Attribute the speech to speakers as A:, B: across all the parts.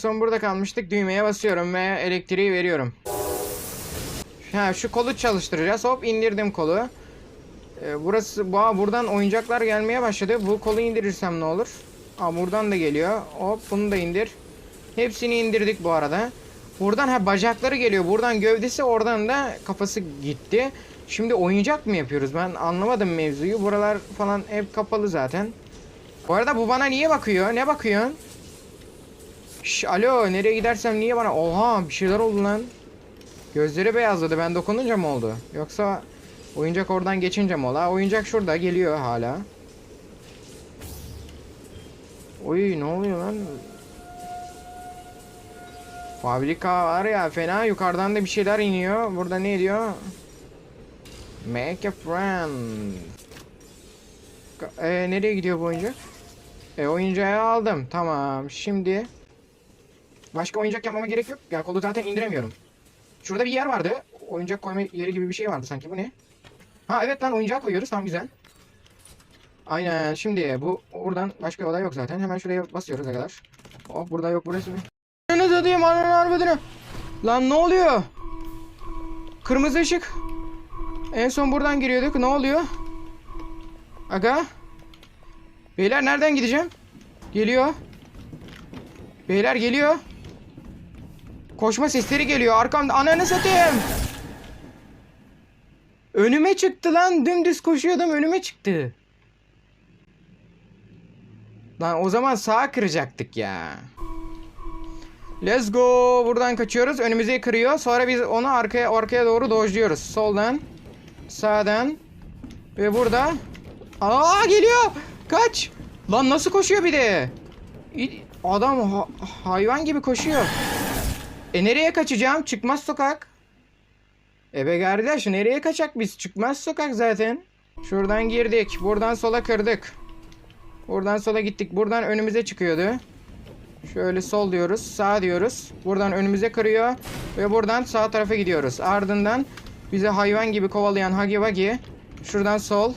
A: Son burada kalmıştık. Düğmeye basıyorum ve elektriği veriyorum. Ha şu kolu çalıştıracağız. Hop indirdim kolu. Ee, burası bu buradan oyuncaklar gelmeye başladı. Bu kolu indirirsem ne olur? Aa buradan da geliyor. Hop bunu da indir. Hepsini indirdik bu arada. Buradan ha bacakları geliyor. Buradan gövdesi oradan da kafası gitti. Şimdi oyuncak mı yapıyoruz? Ben anlamadım mevzuyu. Buralar falan hep kapalı zaten. Bu arada bu bana niye bakıyor? Ne bakıyorsun? Şş, alo nereye gidersem niye bana? Oha bir şeyler oldu lan. Gözleri beyazladı. Ben dokununca mı oldu? Yoksa oyuncak oradan geçince mi oldu? Ha, oyuncak şurada geliyor hala. Oy ne oluyor lan? Fabrika var ya fena yukarıdan da bir şeyler iniyor. Burada ne diyor? Make a friend. E, nereye gidiyor bu oyuncak? E oyuncağı aldım. Tamam. Şimdi başka oyuncak yapmama gerek yok. Ya kolu zaten indiremiyorum. Şurada bir yer vardı. Oyuncak koyma yeri gibi bir şey vardı sanki. Bu ne? Ha evet lan oyuncağı koyuyoruz. Tam güzel. Aynen. Şimdi bu oradan başka olay yok zaten. Hemen şuraya basıyoruz arkadaşlar. Hop burada yok burası. Ne satayım ananı arvadını. Lan ne oluyor? Kırmızı ışık. En son buradan giriyorduk. Ne oluyor? Aga. Beyler nereden gideceğim? Geliyor. Beyler geliyor. Koşma sesleri geliyor. Arkamda ananı satayım. Önüme çıktı lan. Dümdüz koşuyordum önüme çıktı. Lan o zaman sağa kıracaktık ya. Let's go. Buradan kaçıyoruz. Önümüze kırıyor. Sonra biz onu arkaya arkaya doğru dojluyoruz. Soldan. Sağdan. Ve burada. Aa geliyor. Kaç. Lan nasıl koşuyor bir de? Adam ha- hayvan gibi koşuyor. E nereye kaçacağım? Çıkmaz sokak. Ebe kardeş nereye kaçak biz? Çıkmaz sokak zaten. Şuradan girdik. Buradan sola kırdık. Buradan sola gittik. Buradan önümüze çıkıyordu. Şöyle sol diyoruz. Sağ diyoruz. Buradan önümüze kırıyor. Ve buradan sağ tarafa gidiyoruz. Ardından bize hayvan gibi kovalayan Hagi Wagi. Şuradan sol.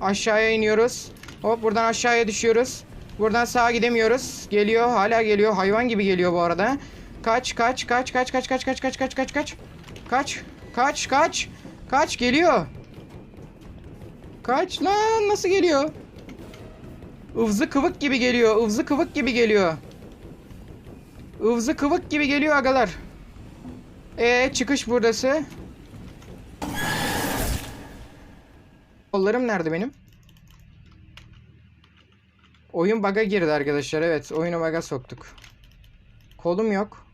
A: Aşağıya iniyoruz. Hop buradan aşağıya düşüyoruz. Buradan sağa gidemiyoruz. Geliyor. Hala geliyor. Hayvan gibi geliyor bu arada. Kaç kaç kaç kaç kaç kaç kaç kaç kaç kaç kaç. Kaç. Kaç kaç. Kaç geliyor. Kaç lan nasıl geliyor? Ivzı kıvık gibi geliyor. Ivzı kıvık gibi geliyor. Ivzı kıvık gibi geliyor agalar. E çıkış buradası. Kollarım nerede benim? Oyun bug'a girdi arkadaşlar. Evet, oyunu bug'a soktuk. Kolum yok.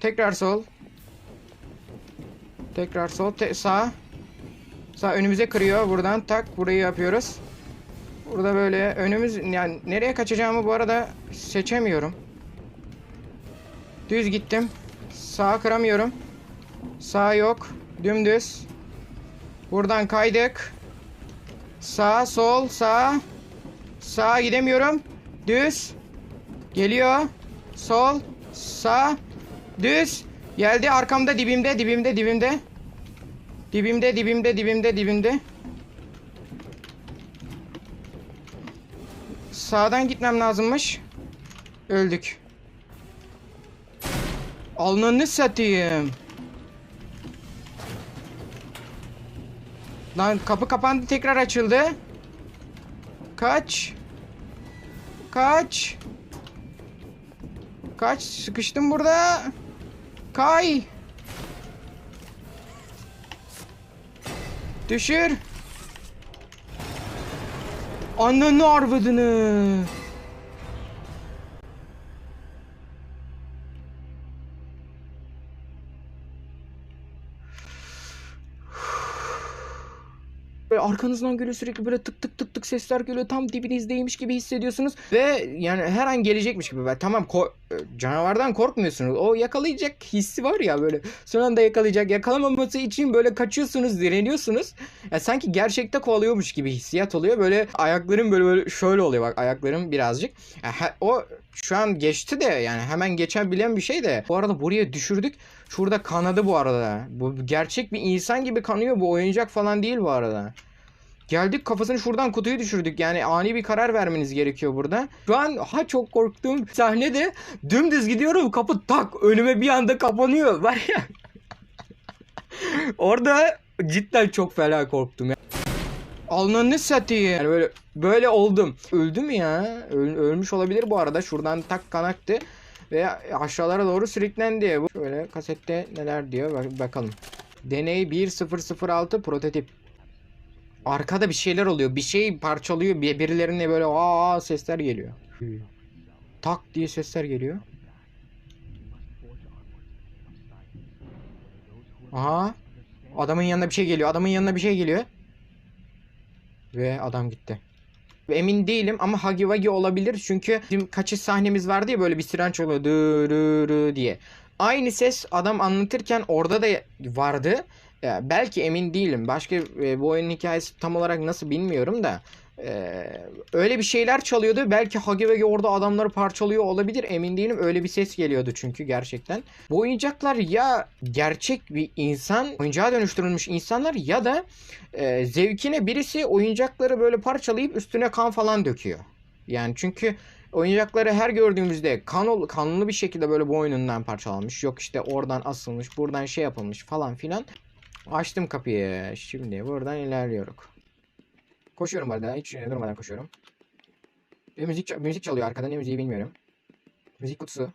A: Tekrar sol. Tekrar sol. Te sağ. Sağ önümüze kırıyor. Buradan tak burayı yapıyoruz. Burada böyle önümüz yani nereye kaçacağımı bu arada seçemiyorum. Düz gittim. Sağ kıramıyorum. Sağ yok. Dümdüz. Buradan kaydık. Sağ, sol, sağ. Sağ gidemiyorum. Düz. Geliyor. Sol, sağ. Düz. Geldi arkamda dibimde, dibimde, dibimde. Dibimde, dibimde, dibimde, dibimde. Sağdan gitmem lazımmış. Öldük. Alnını satayım. Lan kapı kapandı tekrar açıldı. Kaç. Kaç. Kaç sıkıştım burada. Kay. Düşür. Ananı arvadını. Böyle arkanızdan geliyor sürekli böyle tık tık tık tık sesler geliyor. Tam dibinizdeymiş gibi hissediyorsunuz. Ve yani her an gelecekmiş gibi. Ve tamam ko- canavardan korkmuyorsunuz. O yakalayacak hissi var ya böyle. Son anda yakalayacak. Yakalamaması için böyle kaçıyorsunuz, direniyorsunuz. Ya sanki gerçekte kovalıyormuş gibi hissiyat oluyor. Böyle ayaklarım böyle böyle şöyle oluyor bak ayaklarım birazcık. Ya he- o şu an geçti de yani hemen geçebilen bir şey de. Bu arada buraya düşürdük. Şurada kanadı bu arada. Bu gerçek bir insan gibi kanıyor. Bu oyuncak falan değil bu arada. Geldik kafasını şuradan kutuyu düşürdük. Yani ani bir karar vermeniz gerekiyor burada. Şu an ha çok korktuğum sahnede dümdüz gidiyorum. Kapı tak önüme bir anda kapanıyor. Var ya. Orada cidden çok fena korktum ya. Alnını satayım. Yani böyle böyle oldum. Öldü mü ya? Öl- ölmüş olabilir bu arada. Şuradan tak kanaktı ve aşağılara doğru sürüklendi. Şöyle kasette neler diyor bak bakalım. Deney 1006 prototip. Arkada bir şeyler oluyor. Bir şey parçalıyor. Bir birilerine böyle aa sesler geliyor. Tak diye sesler geliyor. Aha. Adamın yanına bir şey geliyor. Adamın yanına bir şey geliyor. Ve adam gitti. Emin değilim ama Hagi Wagi olabilir çünkü bizim kaçış sahnemiz vardı ya böyle bir siren çalıyor dı dı dı diye. Aynı ses adam anlatırken orada da vardı. Ya, belki emin değilim. Başka e, bu oyunun hikayesi tam olarak nasıl bilmiyorum da. E, öyle bir şeyler çalıyordu. Belki Hagi Wagi orada adamları parçalıyor olabilir. Emin değilim. Öyle bir ses geliyordu çünkü gerçekten. Bu oyuncaklar ya gerçek bir insan, oyuncağa dönüştürülmüş insanlar ya da e, zevkine birisi oyuncakları böyle parçalayıp üstüne kan falan döküyor. Yani çünkü oyuncakları her gördüğümüzde kan kanlı bir şekilde böyle boynundan parçalanmış. Yok işte oradan asılmış, buradan şey yapılmış falan filan. Açtım kapıyı. Şimdi buradan ilerliyoruz. Koşuyorum arada. Hiç e, durmadan koşuyorum. Bir müzik, müzik çalıyor arkadan. Ne müziği bilmiyorum. Müzik kutusu.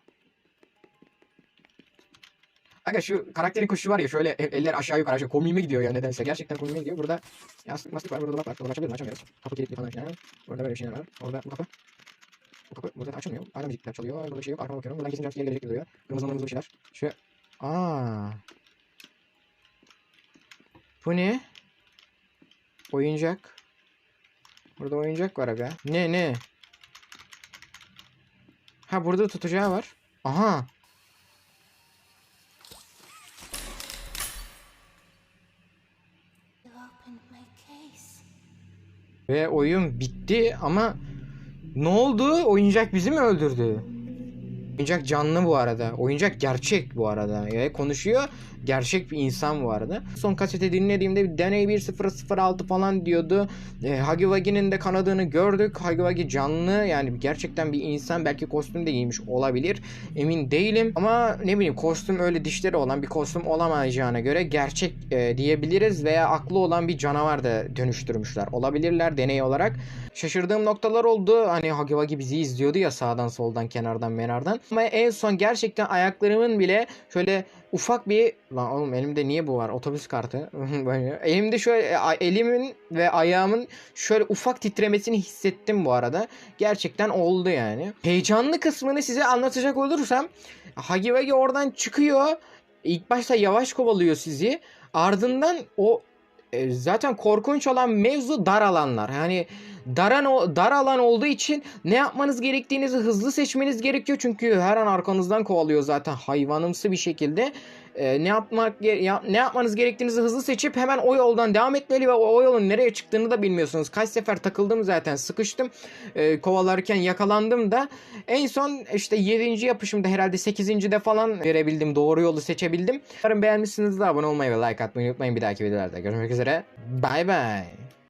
A: Aga şu karakterin koşuşu var ya şöyle el- eller aşağı yukarı aşağı komiğime gidiyor ya nedense. Gerçekten komiğime gidiyor. Burada yastık mastık var. Burada dolap var. Dolap açabiliriz? Açamıyoruz. Kapı kilitli falan filan. Burada böyle bir şeyler var. Orada bu kapı. Bu kapı burada açılmıyor. Hala müzikler çalıyor. Burada bir şey yok. Arkama bakıyorum. Buradan kesin jumpscare gelecek gibi duruyor. Kırmızı kırmızı bir şeyler. Şu. Aa. Bu ne? Oyuncak. Burada oyuncak var aga. Ne ne? Ha burada tutacağı var. Aha. Ve oyun bitti ama ne oldu? Oyuncak bizi mi öldürdü? Oyuncak canlı bu arada. Oyuncak gerçek bu arada. Ve konuşuyor. Gerçek bir insan bu arada. Son kaseti dinlediğimde bir deney 1006 falan diyordu. E, Hagi Wagi'nin de kanadığını gördük. Hagi Wagi canlı yani gerçekten bir insan. Belki kostüm de giymiş olabilir. Emin değilim. Ama ne bileyim kostüm öyle dişleri olan bir kostüm olamayacağına göre gerçek e, diyebiliriz. Veya aklı olan bir canavar da dönüştürmüşler. Olabilirler deney olarak. Şaşırdığım noktalar oldu. Hani Hagi Wagi bizi izliyordu ya sağdan soldan kenardan menardan. Ama en son gerçekten ayaklarımın bile şöyle ufak bir lan oğlum elimde niye bu var? Otobüs kartı. Elimde şöyle elimin ve ayağımın şöyle ufak titremesini hissettim bu arada. Gerçekten oldu yani. Heyecanlı kısmını size anlatacak olursam Hagi Wagi oradan çıkıyor. İlk başta yavaş kovalıyor sizi. Ardından o e, zaten korkunç olan mevzu dar alanlar. Yani daran dar alan olduğu için ne yapmanız gerektiğinizi hızlı seçmeniz gerekiyor çünkü her an arkanızdan kovalıyor zaten hayvanımsı bir şekilde. Ee, ne yapmak ya- ne yapmanız gerektiğinizi hızlı seçip hemen o yoldan devam etmeli ve o, o yolun nereye çıktığını da bilmiyorsunuz. Kaç sefer takıldım zaten sıkıştım. Ee, kovalarken yakalandım da en son işte 7. yapışımda herhalde 8. de falan verebildim. Doğru yolu seçebildim. Umarım beğenmişsinizdir. Abone olmayı ve like atmayı unutmayın. Bir dahaki videolarda görüşmek üzere. Bay bay.